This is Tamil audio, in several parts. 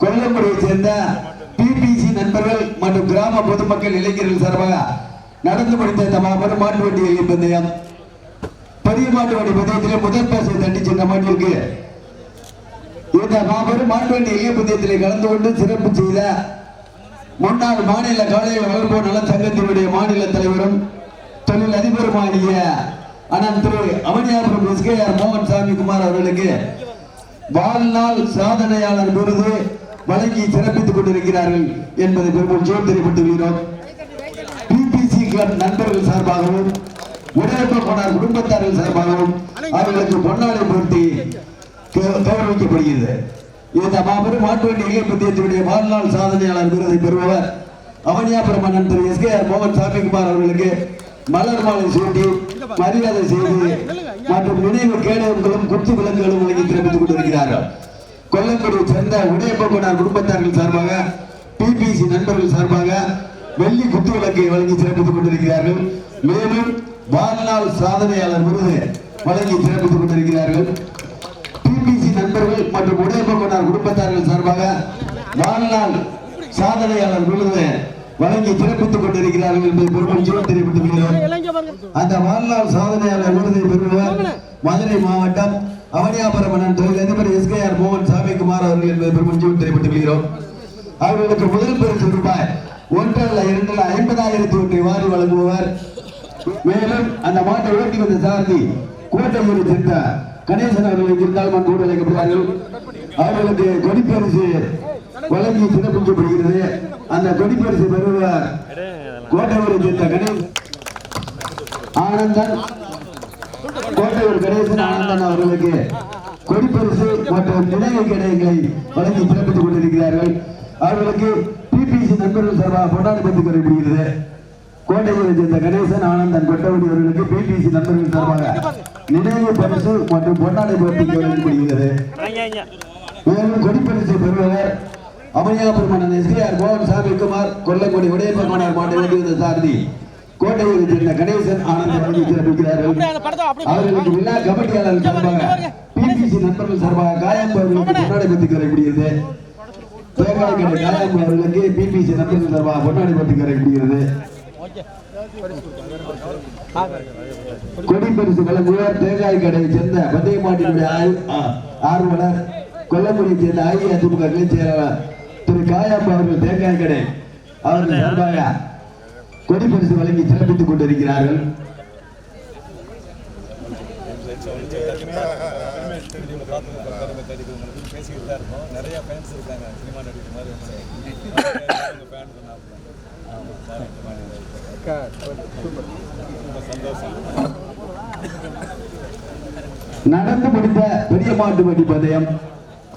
கொல்லங்குடியை சேர்ந்த பிபிசி நண்பர்கள் மற்றும் கிராம பொதுமக்கள் இளைஞர்கள் சார்பாக நடந்து முடிந்த இந்த மாட்டு வண்டி எல்லை பந்தயம் பெரிய மாட்டு வண்டி பந்தயத்திலே முதல் பரிசை தட்டி சென்ற மாட்டிற்கு இந்த மாபெரும் மாட்டு வண்டி எல்லை பந்தயத்திலே கலந்து கொண்டு சிறப்பு செய்த முன்னாள் மாநில காலையில் வளர்ப்போர் நல சங்கத்தினுடைய மாநில தலைவரும் தொழில் அதிபருமானிய ஆனால் திரு அவனியாபுரம் எஸ்கேஆர் மோகன் சாமி குமார் அவர்களுக்கு வாழ்நாள் சாதனையாளர் விருது வழங்கி சிறப்பித்துக் கொண்டிருக்கிறார்கள் என்பதை பெருமூச்சோடு தெரிவித்துள்ளோம் பிபிசி கிளப் நண்பர்கள் சார்பாகவும் உடனப்ப போனார் குடும்பத்தார்கள் சார்பாகவும் அவர்களுக்கு பொன்னாளை பொருத்தி கௌரவிக்கப்படுகிறது. இந்த மாபெரும் மாட்டு வண்டி இளைய வாழ்நாள் சாதனையாளர் விருதை பெறுபவர் அவனியாபுரம் அண்ணன் திரு எஸ்கேஆர் மோகன் சாமி குமார் அவர்களுக்கு மலர் மாலை சூட்டி மரியாதை செய்து மற்றும் நினைவு கேடயங்களும் குத்து விளக்குகளும் வழங்கி சிறப்பித்துக் கொண்டிருக்கிறார்கள். கொல்லங்குடியை சேர்ந்த உடையப்பகுனார் குடும்பத்தார்கள் சார்பாக பிபிசி நண்பர்கள் சார்பாக வெள்ளி குத்து விளக்கை வழங்கி சிறப்பித்துக் கொண்டிருக்கிறார்கள். மேலும் வாழ்நாள் சாதனையாளர் விருது வழங்கி சிறப்பித்துக் கொண்டிருக்கிறார்கள். பிபிசி நண்பர்கள் மற்றும் உடையப்பகுனார் குடும்பத்தார்கள் சார்பாக வாழ்நாள் சாதனையாளர் விருது வழங்கி சிறப்பித்துக் கொண்டிருக்கிறார்கள் என்பதை பெருமளவில் தெரிவித்துக் கொள்கிறோம். அந்த வாழ்நாள் சாதனையாளர் விருதை பெறுவர் மதுரை மாவட்டம் அவனியாபுரம் அண்ணன் தொழில் அதிபர் எஸ்கேஆர் மோகன் சாமிக்குமார் அவர்கள் என்பதை பெருமளவில் தெரிவித்துக் கொள்கிறோம். அவர்களுக்கு முதல் பரிசு ரூபாய் ஒன்றல்ல இரண்டல்ல ஐம்பதாயிரத்தி ஒன்றை வாரி வழங்குபவர். மேலும் அந்த மாட்டை ஓட்டி வந்த சாரதி கோட்டையூரை சேர்ந்த கணேசன் அவர்கள் இருந்தால் மன்றோடு அழைக்கப்படுவார்கள் அவர்களுக்கு கொடிப்பரிசு வழங்கி சிறப்பிக்கப்படுகிறது. அந்த கொடிப்பரிசு பெறுவர் கோட்டையூரை சேர்ந்த கணேசன் ஆனந்தன். கோட்டையூர் கணேசன் ஆனந்தன் அவர்களுக்கு கொடிப்பரிசு மற்றும் நினைவு கிடைகளை வழங்கி சிறப்பித்துக் கொண்டிருக்கிறார்கள். அவர்களுக்கு பிபிசி நண்பர்கள் சார்பாக பொன்னாடி பற்றி குறிப்பிடுகிறது கோட்டையூரை சேர்ந்த கணேசன் ஆனந்தன் கொட்டவடி அவர்களுக்கு பிபிசி நண்பர்கள் சார்பாக நினைவு பரிசு மற்றும் பொன்னாடை போட்டி வழங்கப்படுகிறது. மேலும் கொடிப்பரிசு பெறுபவர் அமனியாபுரம் மன்னன் எஸ்கேஆர் மோகன் சாமிக்குமார் கொல்லங்குடி உடையப்பமானார் மாட்டை வந்த சாரதி கோட்டையூரை சேர்ந்த கணேசன் ஆனந்தன் வழங்கி சிறப்பிக்கிறார்கள் அவர்களுக்கு விழா கமிட்டியாளர் சார்பாக பிபிசி நண்பர்கள் சார்பாக காயம்பு அவர்களுக்கு பொன்னாடை பத்தி கரைப்படுகிறது தேங்காய் கடை காயம்பு அவர்களுக்கு பிபிசி நண்பர்கள் சார்பாக பத்தி கரைப்படுகிறது கொடி பரிசு வழங்குவார் தேங்காய் கடையை சேர்ந்த பந்தய மாட்டினுடைய ஆய்- ஆ- ஆர்வலர் கொல்லங்குடியை சேர்ந்த அஇஅதிமுக செயலாளர் திரு அவர்கள் தேங்காய் கடை. அவர்கள் சார்பாக கொடி பரிசு வழங்கி சிறப்பித்துக் கொண்டிருக்கிறார்கள். பேசிக்கிட்டு தான் இருக்கோம் நிறைய ஃபேன்ஸ் இருக்காங்க சினிமா மாதிரி ரொம்ப சந்தோஷம் நடந்து முடிந்த பெரிய மாட்டு வண்டி பந்தயம்.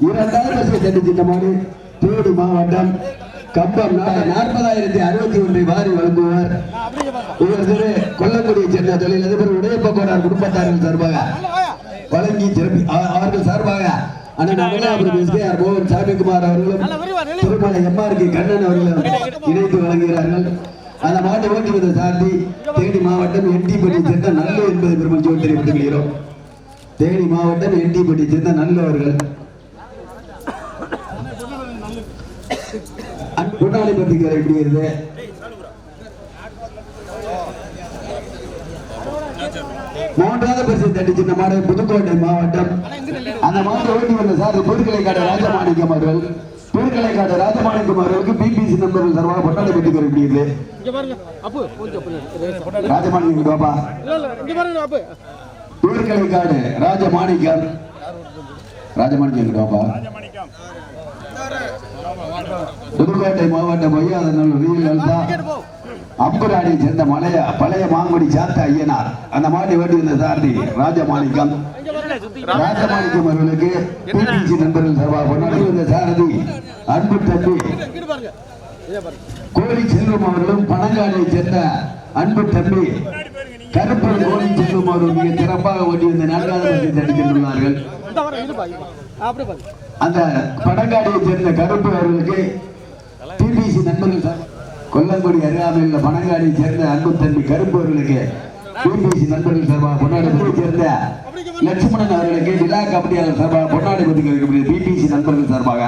இரண்டாவது பஸ்ஸை சென்று சின்ன தேனி மாவட்டம் கம்பம் நாற்பதாயிரத்தி அறுபத்தி ஒன்றை வாரி வழங்குவார் இவர் திரு கொல்லங்குடியை சேர்ந்த தொழிலதிபர் உடையப்பக்கோடார் குடும்பத்தார்கள் சார்பாக வழங்கி சிறப்பி அவ- அவர்கள் சார்பாக அண்ணன் அமலாபுரம் எஸ்கேஆர் மோகன் சாமிக்குமார் அவர்களும் திருமலை எம்ஆர்கே கண்ணன் அவர்களும் இணைத்து வழங்குகிறார்கள். அந்த மாட்டை ஓட்டி வந்த சார்த்தி தேனி மாவட்டம் எட்டிப்பட்டி சேர்ந்த நல்ல என்பதை பெருமஞ்சோடு தெரிவித்துக் கொள்கிறோம் தேனி மாவட்டம் எட்டிப்பட்டி சேர்ந்த நல்லவர்கள் பொன்னாளி பத்திரிகை எப்படி இருக்கு மூன்றாவது பரிசு தட்டி சின்ன மாடு புதுக்கோட்டை மாவட்டம். அந்த மாடு ஓட்டி வந்த சார் புதுக்கலைக்காடு ராஜமாணிக்கம் அவர்கள். புதுக்கலைக்காடு ராஜமாணிக்கம் அவர்களுக்கு பிபிசி நம்பர்கள் சார்பாக பொன்னாளி பத்திரிகை எப்படி பின்னாடி. ராஜமாணிக்கம் பாப்பா. புதுக்கலைக்காடு ராஜமாணிக்கம். ராஜமாணிக்கம் பாப்பா? புதுக்கோட்டை மாவட்டம் பொய்யாதநல்லூர் ரியல் லலிதா அம்புராணியை சேர்ந்த மலைய பழைய மாங்குடி சாத்த ஐயனார். அந்த மாட்டை வேண்டி வந்த சாரதி ராஜமாணிக்கம் ராஜமாணிக்கம் அவர்களுக்கு பிபிசி நண்பர்கள் சார்பாக வந்த சாரதி அன்பு தம்பி. கோழி செல்வம் அவர்களும் பனங்காடியை சேர்ந்த அன்பு தம்பி. கருப்பன் கோழி செல்வம் அவர்கள் மிக சிறப்பாக ஓட்டி நான்காவது இந்த அப்படியே பாருங்க. அந்த பனங்காடியை சேர்ந்த கருப்பு அவர்களுக்கு பிபிசி நண்பர்கள் சார் கொல்லங்குடி அருகாமையில் பனங்காடியை சேர்ந்த அன்பு தம்பி கருப்பு அவர்களுக்கு பிபிசி நண்பர்கள் சார்பாக பொன்னாடி சேர்ந்த லட்சுமணன் அவர்களுக்கு விழா கமிட்டியாளர் சார்பாக பொன்னாடி பற்றி பிபிசி நண்பர்கள் சார்பாக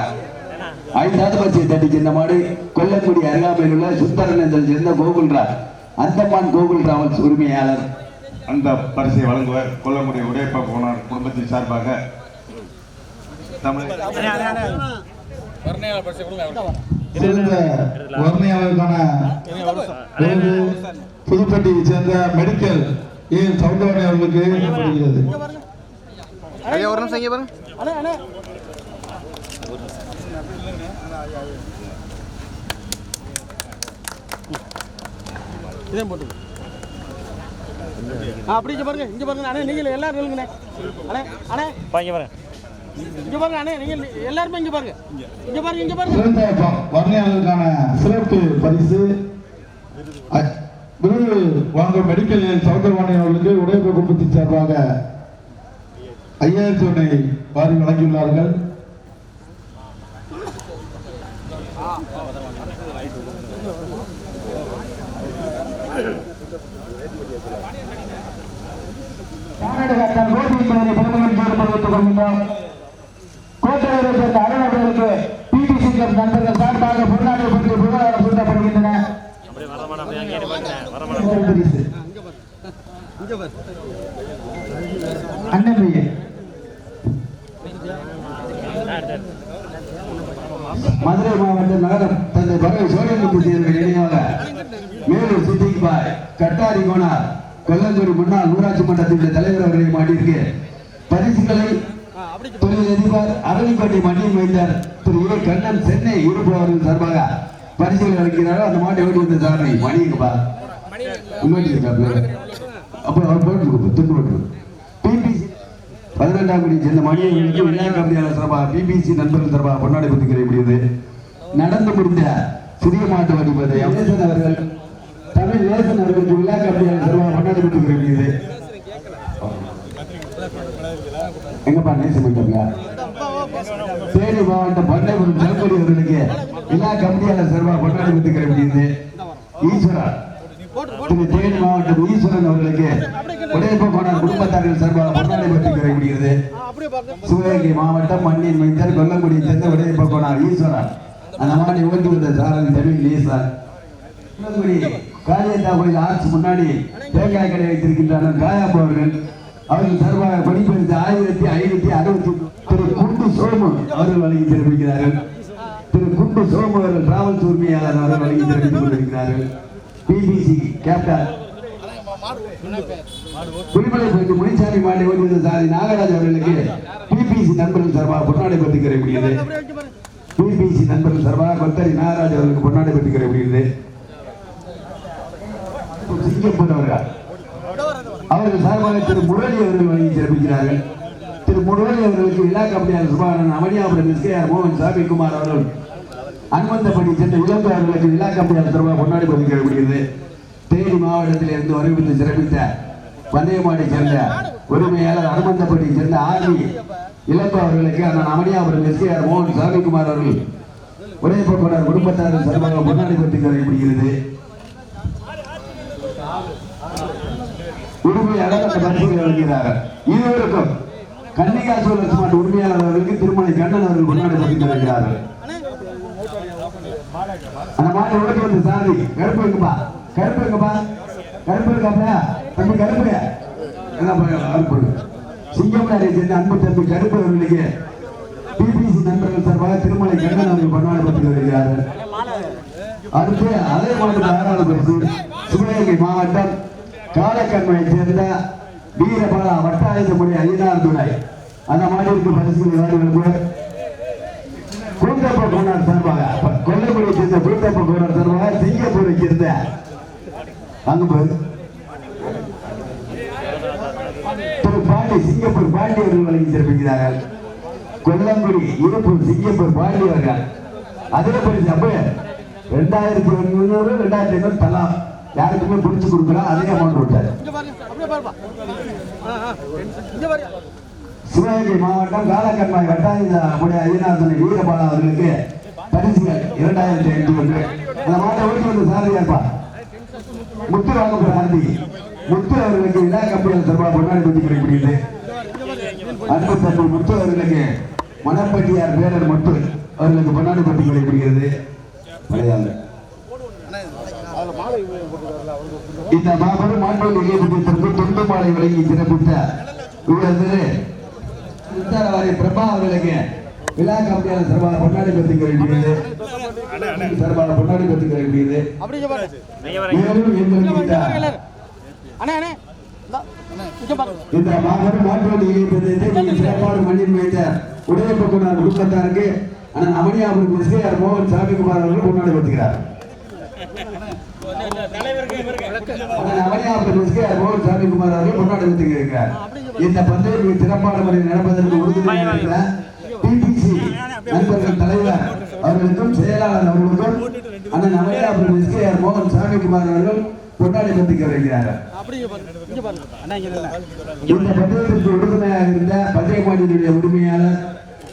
ஐந்தாவது பட்சை தட்டி சென்ற மாடு கொல்லக்குடி அருகாமையில் உள்ள சுந்தரன் என்று சேர்ந்த கோகுல்ராஜ் அந்தமான் கோகுல் டிராவல்ஸ் உரிமையாளர். அந்த பரிசை வழங்குவர் கொல்லமுடைய உடையப்ப போனார் குடும்பத்தின் சார்பாக. தமிழ் வர்ணையாளர் பரிசை கொடுங்க. சிறந்த வர்ணையாளருக்கான விருது புதுப்பட்டியை சேர்ந்த மெடிக்கல் ஏ சவுண்டவாணி அவர்களுக்கு ஐயா ஒரு நிமிஷம் இங்கே பாருங்க. அண்ணே அண்ணே. இதே போட்டு. அப்படி இங்கே பாருங்க இங்கே பாருங்க. அண்ணே நீங்கள் எல்லாரும் நில்லுங்கண்ணே. அண்ணே அண்ணே. பாங்க பாருங்க. இங்கே பாருங்க அண்ணே நீங்கள் எல்லாருமே இங்கே பாருங்க. இங்கே பாருங்க இங்கே பாருங்க. வர்ணையாளருக்கான சிறப்பு பரிசு. விருது வழங்கும் மெடிக்கல் சவுண்டவாணி அவர்களுக்கு உடையப்ப குடும்பத்தின் சார்பாக ஐயாயிரத்தி ஒன்றை வாரி வழங்கியுள்ளார்கள். கர்நாடகத்தில் கோபிச்சேரி பெருமையின் தெரிவித்துக் கொள்கின்றோம் கோட்டையூரை சேர்ந்த அருண் அவர்களுக்கு கிளப் நண்பர்கள் சார்பாக பொன்னாடி பற்றி புகழாரம் சூட்டப்படுகின்றன அண்ணன் பையன் மதுரை மாவட்ட நகரம் தந்தை பகவை சோழமுத்து தேர்வு இணையாக மேலூர் சித்திக் பாய் கட்டாரி கோனார் கொல்லந்தூர் முன்னாள் ஊராட்சி மன்றத்தினுடைய தலைவர் அவர்களை மாட்டிற்கு பரிசுகளை ஆ அப்படி அரளிப்பட்டி மண்ணில் வைத்தார். திரு ஏ. கண்ணன் சென்னை இருப்பு அவர்கள் சார்பாக பரிசுகளை அளிக்கிறாரோ அந்த மாட்டை ஓடி வந்த சாரணி மணிங்கப்பா முன்னாடி அப்போ அவர் போட்டு கொடுப்போம் துண்டு போட்டு பிபிசி பதினெண்டாம் சேர்ந்த சார்பாக பிபிசி நண்பர்கள் சார்பாக பொன்னாடை பற்றி நடந்து முடிந்த சிறிய மாட்டு வடிவதை அவர்கள் தமிழ் நேசன் அவர்களுக்கு விழா கமிட்டியாளர் சார்பாக பொன்னாடை பற்றி கிடைக்கிறது எங்கப்பா நேசன் இருக்காங்க தேனி மாவட்டம் பண்ணைபுரம் செல்படி அவர்களுக்கு விழா கமிட்டியாளர் சார்பாக கொண்டாடி பற்றி முடியுது ஈஸ்வரன் திரு தேனி மாவட்டம் ஈஸ்வரன் அவர்களுக்கு உடையப்ப கோணர் குடும்பத்தார்கள் சார்பாக கொண்டாடி பற்றி கிடைக்கிறது சிவகங்கை மாவட்டம் மண்ணின் மைந்தர் கொல்லங்குடியை சேர்ந்த உடையப்ப கோணர் ஈஸ்வரன் அந்த மாதிரி ஓட்டி வந்த சாரன் தமிழ் ஈஸ்வரன் கொல்லங்குடி காளியந்தா கோயில் ஆர்ச் முன்னாடி தேங்காய் கடை வைத்திருக்கின்றனர் காயாப்பு அவர்கள். அவர்கள் சார்பாக படிப்பெடுத்து ஆயிரத்தி ஐநூத்தி அறுபத்தி திரு குண்டு சோமு அவர்கள் வழங்கி தெரிவிக்கிறார்கள். திரு குண்டு சோமு அவர்கள் டிராவல்ஸ் உரிமையாளர் அவர்கள் வழங்கி தெரிவித்துக் கொண்டிருக்கிறார்கள். BBC captain. புலிமலை பகுதி முனிசாமி மாட்டை சாதி நாகராஜ் அவர்களுக்கு பிபிசி நண்பர்கள் சார்பாக பொன்னாடை பற்றி கிடைக்கிறது பிபிசி நண்பர்கள் சார்பாக கொத்தரி நாகராஜ் அவர்களுக்கு பொன்னாடை பற்றி கிடைக்கிறது சிங்கப்பூர் அவர்கள். அவர்கள் திரு முரளி அவர்கள் வழங்கி சிறப்பிக்கிறார்கள். திரு முரளி அவர்களுக்கு விழா கமிட்டியாளர் சுபானன் அமணியாபுரம் எஸ்கேஆர் மோகன் சாமிக்குமார் அவர்கள் அன்வந்தபடி சென்ற இளம்பு அவர்களுக்கு விழா கமிட்டியாளர் சார்பாக கொண்டாடி பதிக்கப்படுகிறது தேனி மாவட்டத்தில் இருந்து வருவித்து சிறப்பித்த பந்தயமாடை சேர்ந்த உரிமையாளர் அனுமந்தபடி சேர்ந்த ஆர்மி இளம்பு அவர்களுக்கு அண்ணன் அமணியாபுரம் எஸ்கேஆர் மோகன் சாமிக்குமார் அவர்கள் உடைய போக்குவரத்து குடும்பத்தாரின் சார்பாக கொண்டாடி கருதப்படுகிறது உரிமையாளர் அந்த பரிசுகளை வழங்குகிறார்கள் இருவருக்கும் கன்னிகா சூழல் உரிமையாளர் அவர்களுக்கு திருமலை கண்ணன் அவர்கள் கொண்டாடி வருகிறார்கள். அந்த மாட்டை வந்து சாரி கருப்பு எங்கப்பா? கருப்பு எங்கப்பா? கருப்பு இருக்காப்பா தம்பி கருப்பு? கருப்பு சிங்கம்காரியை சேர்ந்த அன்பு தம்பி கருப்பு அவர்களுக்கு பிபிசி நண்பர்கள் சார்பாக திருமலை கண்ணன் அவர்கள் கொண்டாடப்பட்டு வருகிறார்கள். அடுத்து அதே மாவட்ட ஆறாவது பரிசு சிவகங்கை மாவட்டம் காலக்கண்மையை சேர்ந்த வீரபாலா வட்டாயுதமுறை ஐயனார் துறை. அந்த மாநிலத்துக்கு பரிசு வாரிகளுக்கு கூந்தப்ப கோனார் சார்பாக கொல்லைக்குடியை சேர்ந்த கூந்தப்ப கோனார் சார்பாக சிங்கப்பூரை சேர்ந்த அங்கு போய் திரு பாண்டி சிங்கப்பூர் பாண்டி அவர்கள் வழங்கி சிறப்பிக்கிறார்கள். கொல்லங்குடி இருப்பூர் சிங்கப்பூர் பாண்டி அவர்கள். அதே பரிசு அப்ப ரெண்டாயிரத்தி முந்நூறு ரெண்டாயிரத்தி ஐநூறு தலாம் யாருக்குமே பிடிச்சு கொடுக்கலாம் அதே அமௌண்ட் விட்டாரு. சிவகங்கை மாவட்டம் காலக்கண்மாய் வட்டாயுடைய ஐயனார்தனை வீரபாலா அவர்களுக்கு பரிசுகள் இரண்டாயிரத்தி ஐநூறு ஒன்று. அந்த மாட்டை ஓட்டி வந்து சாரதியா இருப்பா முத்து வாங்க போற ஆர்த்தி முத்து அவர்களுக்கு விழா கம்பெனியில் சார்பாக கொண்டாடி பற்றி கிடைக்கிறது அன்பு தம்பி முத்து அவர்களுக்கு மணப்பட்டியார் வேலர் முத்து அவர்களுக்கு பொன்னாடி பற்றி கிடைக்கிறது மலையாளம் இந்த மாபெரும் மாண்பு நிலையத்திற்கு தொண்டு மாலை வழங்கி சிறப்பித்த உயர்ந்தது உத்தரவாரி பிரபா அவர்களுக்கு விழா கம்பெனியாளர் சார்பாக பொன்னாடி பற்றி கிடைக்கிறது சார்பாக பொன்னாடி நீங்க வரீங்க மேலும் இந்த மாபெரும் மாற்றுவண்டி இயக்கத்தை மண்ணில் வைத்த உடைய பக்குனர் குடும்பத்தாருக்கு அண்ணன் அமணியாபுரம் எஸ்கேஆர் மோகன் சாமிக்குமார் அவர்கள் அமணியாபுரம் எஸ்கேஆர் மோகன் சாமிக்குமார் அவர்கள் முன்னாடி இந்த பந்தயம் சிறப்பான முறையில் நடப்பதற்கு பிபிசி நண்பர்கள் தலைவர் அவர்களுக்கும் செயலாளர் அவர்களுக்கும் அண்ணன் எஸ்கேஆர் மோகன் சாமிக்குமார் அவர்கள் கொண்டாடி பத்திக்க வருகிறார்கள் இந்த பந்தயத்திற்கு உறுதுணையாக இருந்த பந்தயமாடியினுடைய உரிமையாளர்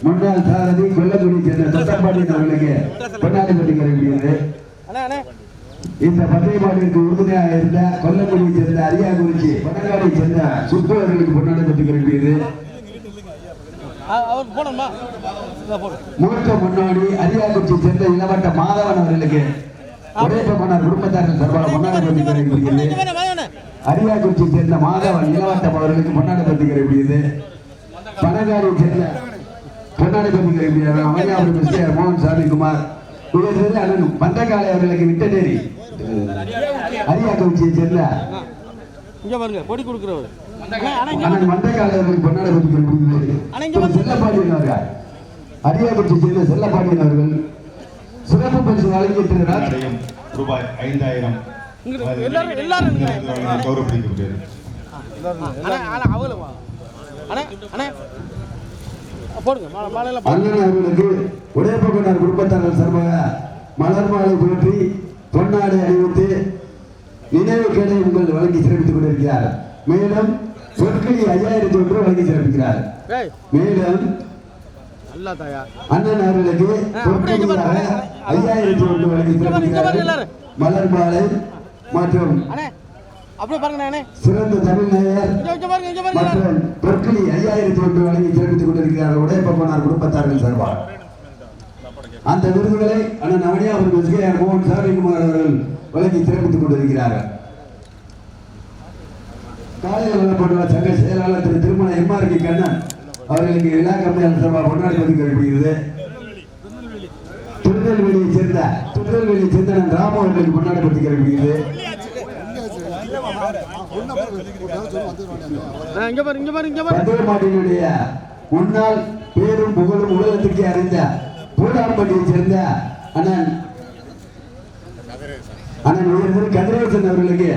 முன்னாள் சாரதி கொல்லக்குடி சேர்ந்த தொட்டப்பாண்டியன் அவர்களுக்கு கொண்டாடி இந்த பந்தயமாடிற்கு உறுதுணையாக இருந்த கொல்லக்குடியை சேர்ந்த அரியாகுறிச்சி பனங்காடியை சேர்ந்த அவர் போடணுமா இந்தா போடு. மூத்த முன்னாடி அரியாகுறிச்சியை சேர்ந்த இளவட்ட மாதவன் அவர்களுக்கு உடையப்பமன்னார் குடும்பத்தார்கள் சார்பாக பாருங்க வாங்க அண்ணே அரியாக்குறிச்சி சேர்ந்த மாதவன் இளவட்டம் அவர்களுக்கு பொன்னாடி பத்திரிகை பனகாரி சேர்ந்த பொன்னாடி பத்திரிகை அமரியாபுரம் மிஸ்டர் மோகன் அண்ணன் பந்தகாலை அவர்களுக்கு விட்டநேரி. அரியாக்குறிச்சியை சேர்ந்த இங்க பாருங்க கொடி கொடுக்குறவர். அண்ணன் மந்தகாலை அவர்களுக்கு பொன்னாடி பத்திரிகை வந்து- செல்லப்பாண்டியன் அவர்கள். அரியாக்குறிச்சி சேர்ந்த செல்லப்பாண்டியன் அவர்கள். சிறப்பு பரிசு வழங்கியிருக்கிறார் அடையும் ரூபாய் ஐந்தாயிரம். எல்லாரும் எல்லாரும் அண்ணா அண்ணா அவங்களும். அண்ணே அண்ணே. அண்ணன் அவர்களுக்கு உடையப்பகுனார் குடும்பத்தார்கள் சார்பாக மலர் மாலை போற்றி பொன்னாடை அணிவித்து நினைவு கேடை உங்கள் வழங்கி சிறப்பித்துக் கொண்டிருக்கிறார். மேலும் பொற்களி ஐயாயிரத்தி ஒன்று வழங்கி சிறப்பிக்கிறார். மேலும் அண்ணன் அவர்களுக்கு ஐயாயிரத்தி ஒன்று வழங்கி சிறப்பிக்கிறார். மலர் மாலை மற்றும் அப்படியே பாருங்க சிறந்த தமிழ் பாருங்க மற்றும் பொற்களி ஐயாயிரத்தி ஒன்று வழங்கி சிறப்பித்துக் கொண்டிருக்கிறார் உடையப்பனார் குடும்பத்தார்கள் சார்பாக. அந்த விருதுகளை அண்ணன் நவனியா அவர்கள் விஜயார் மோகன் சாமிக்குமார் அவர்கள் வழங்கி சிறப்பித்துக் கொண்டிருக்கிறார்கள். காலையில் வழங்கப்பட்டுள்ள சங்க செயலாளர் திரு திருமண எம்ஆர் கே கண்ணன் அவர்களுக்கு விழா கம்பெனியாளர் சபா கொண்டாடி பதிக்கப்படுகிறது திருநெல்வேலியை சேர்ந்த திருநெல்வேலியை சேர்ந்த ராமு அவர்களுக்கு கொண்டாடி பந்தயமாட்டினுடைய முன்னாள் பேரும் புகழும் உலகத்துக்கு அறிந்த பூடாம்பட்டியை சேர்ந்த அண்ணன். அண்ணன் உயர்ந்தது கதிரேசன் அவர்களுக்கு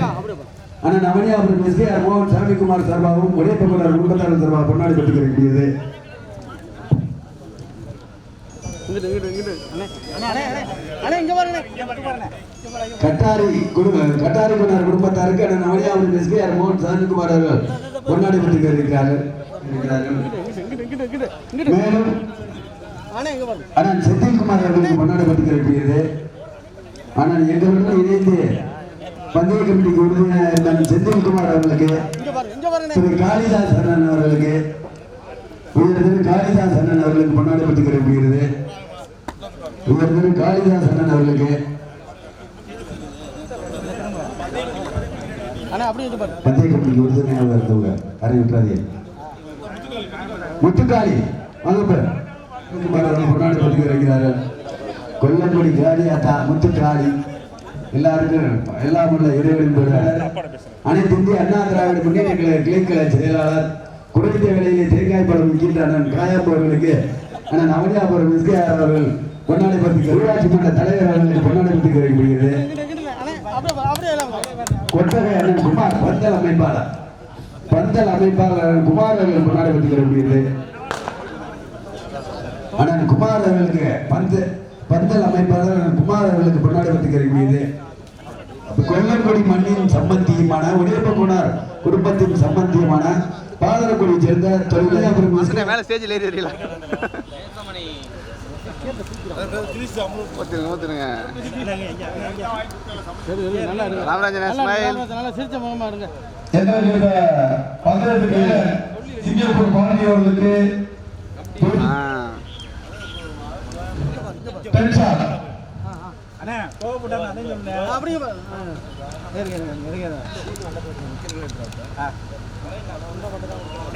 அண்ணன் அவனியாபுரம் எஸ்கேஆர் மோகன் சாமிக்குமார் சார்பாகவும் ஒரே பகுதியார் குடும்பத்தார் சார்பாக கொண்டாடி பெற்றுக் வேண்டியது இங்கிட்டு இங்கிட்டு இங்கிட்டு அண்ணே அண்ணே அண்ணே அண்ணே இங்க பாருங்க இங்க பாருங்க கட்டாரி குடும்ப கட்டாரி குன்னார் குடும்பத்தாருக்கு அண்ணன் அவனியாபுரம் எஸ்கேஆர் மோகன் சாமிக்குமார் அவர்கள் கொண்டாடி பெற்றுக் இருக்கிறார்கள். மேலும் அண்ணன் செந்தில்குமார் அவர்களுக்கு கொண்டாட பட்டிருக்கிறது அண்ணன் எங்களுடன் இணைந்து பந்தய கமிட்டிக்கு அண்ணன் செந்தில்குமார் அவர்களுக்கு திரு காளிதாஸ் அண்ணன் அவர்களுக்கு உயர் திரு காளிதாஸ் அண்ணன் அவர்களுக்கு கொண்டாட பட்டிருக்கிறது உயர் திரு காளிதாஸ் அண்ணன் அவர்களுக்கு. பந்தய கமிட்டிக்கு உறுதுணையாக இருந்தவங்க அறிவிட்டாதே முத்துக்காளி வாங்க காளியாத்தா எல்லாருக்கும் எல்லாம் உள்ள இறைவனின் அனைத்து இந்திய அண்ணா திராவிட முன்னேற்ற கழக கிளைக்கழக செயலாளர் குறைந்த விலையிலே தேங்காய் பழம் விற்கின்ற அண்ணன் காயம்பு அவர்களுக்கு. அண்ணன் அவனியாபுரம் விஸ்கையார் அவர்கள். கொண்டாடி பத்தி ஊராட்சி மன்ற தலைவர் அவர்களுக்கு கொட்டகை அண்ணன் குமார் பந்தல் அமைப்பாளர். பந்தல் அமைப்பாளர் குமார் அவர்கள் கொண்டாடி பத்தி கிடைக்கப்படுகிறது அண்ணன் குமார் அவர்களுக்கு பந்து பந்தல் அமைப்பாளர் குமார் அவர்களுக்கு கொண்டாடி பத்தி கிடைக்கப்படுகிறது கொல்லங்குடி மண்ணின் சம்பந்தியுமான உடையப்பகுணர் குடும்பத்தின் சம்பந்தியுமான பாதரக்குடி சேர்ந்த தொழிலாளர் ராமராஜன் ஸ்மைல் நல்லா சிரிச்ச முகமா இருங்க என்ற சிங்கப்பூர் பாண்டி அவர்களுக்கு அப்படியே